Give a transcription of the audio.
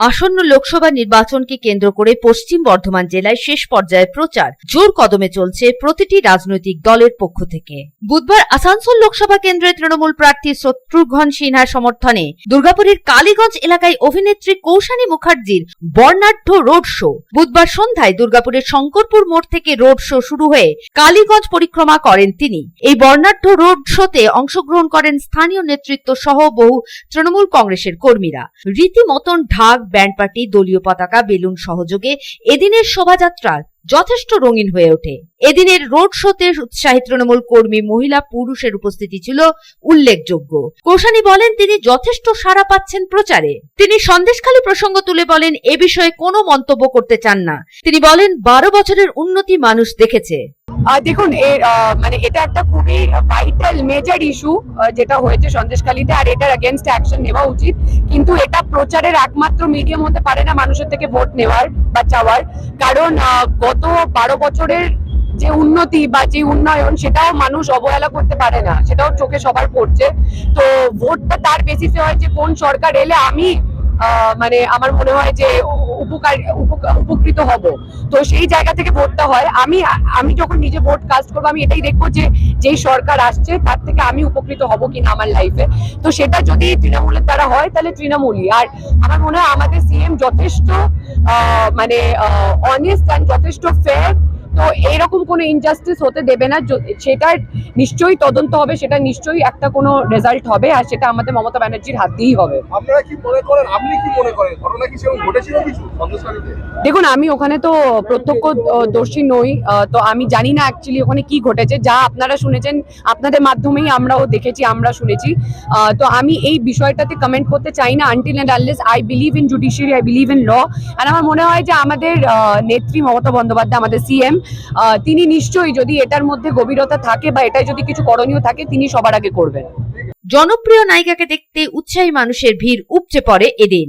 আসন্ন লোকসভা নির্বাচনকে কেন্দ্র করে পশ্চিম বর্ধমান জেলায় শেষ পর্যায়ে প্রচার। জোর কদমে চলছে প্রতিটি রাজনৈতিক দলের পক্ষ থেকে। বুধবার আসানসোল লোকসভা কেন্দ্রের তৃণমূল প্রার্থী শত্রুঘ্ন সিনহার সমর্থনে দুর্গাপুরের কালীগঞ্জ এলাকায় অভিনেত্রী কৌশানী মুখার্জির বর্ণাঢ্য রোড শো। বুধবার সন্ধ্যায় দুর্গাপুরের শঙ্করপুর মোড় থেকে রোড শো শুরু হয়ে কালীগঞ্জ পরিক্রমা করেন তিনি। এই বর্ণাঢ্য রোড শোতে অংশগ্রহণ করেন স্থানীয় নেতৃত্ব সহ বহু তৃণমূল কংগ্রেসের কর্মীরা। রীতিমতন ঢাক ব্যান্ড পার্টি, দলীয় পতাকা, বেলুন সহযোগে এদিনের শোভাযাত্রা যথেষ্ট রঙিন হয়ে ওঠে। এদিনের রোড শোতে উৎসাহী তৃণমূল কর্মী মহিলা পুরুষের উপস্থিতি ছিল উল্লেখযোগ্য। কোষানি বলেন, তিনি যথেষ্ট সাড়া পাচ্ছেন প্রচারে। তিনি সন্দেশখালী প্রসঙ্গ তুলে বলেন, এ বিষয়ে কোনো মন্তব্য করতে চান না। তিনি বলেন, বারো বছরের উন্নতি মানুষ দেখেছে। দেখুন মানে এটা একটা খুবই ভাইটাল মেজর ইস্যু যেটা হয়েছে সন্দেশখালীতে, আর এটার এগেনস্ট অ্যাকশন নেওয়া উচিত। কিন্তু এটা প্রচারের একমাত্র মিডিয়াম হতে পারে না মানুষের থেকে ভোট নেওয়ার বা চাওয়ার। কারণ গত বারো বছরের যে উন্নতি বা যে উন্নয়ন, সেটাও মানুষ অবহেলা করতে পারে না। সেটাও চোখে সবার পড়ছে। তো ভোটটা তার বেসিসে হয় যে কোন সরকার এলে আমি মানে আমার মনে হয় যে উপকৃত হব। তো সেই জায়গা থেকে ভোটটা হয়। আমি আমি যখন নিজে ভোট কাস্ট করব, আমি এটাই দেখব যে, যেই সরকার আসছে, তার থেকে আমি উপকৃত হব কিনা আমার লাইফে তো সেটা যদি তৃণমূলের দ্বারা হয়, তাহলে তৃণমূলই। আর আমার মনে হয় আমাদের সিএম যথেষ্ট মানে অনেস্ট অ্যান্ড যথেষ্ট ফেয়ার তো এরকম কোনো ইনজাস্টিস হতে দেবে না। সেটা নিশ্চয়ই তদন্ত হবে সেটা নিশ্চয়ই একটা কোনো রেজাল্ট হবে আর সেটা আমাদের মমতা ব্যানার্জির হাত দিয়েই হবে। আপনারা কি মনে করেন? আপনি কি মনে করেন? ঘটনা কি সেরকম ঘটেছিল কিছু দেখুন আমি ওখানে তো প্রত্যক্ষ দর্শী নই। তো আমি জানি না অ্যাকচুয়ালি ওখানে কি ঘটেছে। যা আপনারা শুনেছেন আপনাদের মাধ্যমেই আমরাও দেখেছি আমরা শুনেছি। তো আমি এই বিষয়টাতে কমেন্ট করতে চাই না। Until and unless I believe in judiciary I believe in law আর আমার মনে হয় যে আমাদের নেত্রী মমতা বন্দ্যোপাধ্যায় আমাদের সিএম তিনি নিশ্চয়ই যদি এটার মধ্যে গভীরতা থাকে বা এটাই যদি কিছু করণীয় থাকে, তিনি সবার আগে করবেন। জনপ্রিয় নায়িকাকে দেখতে উৎসাহী মানুষের ভিড় উপচে পড়ে এদিন।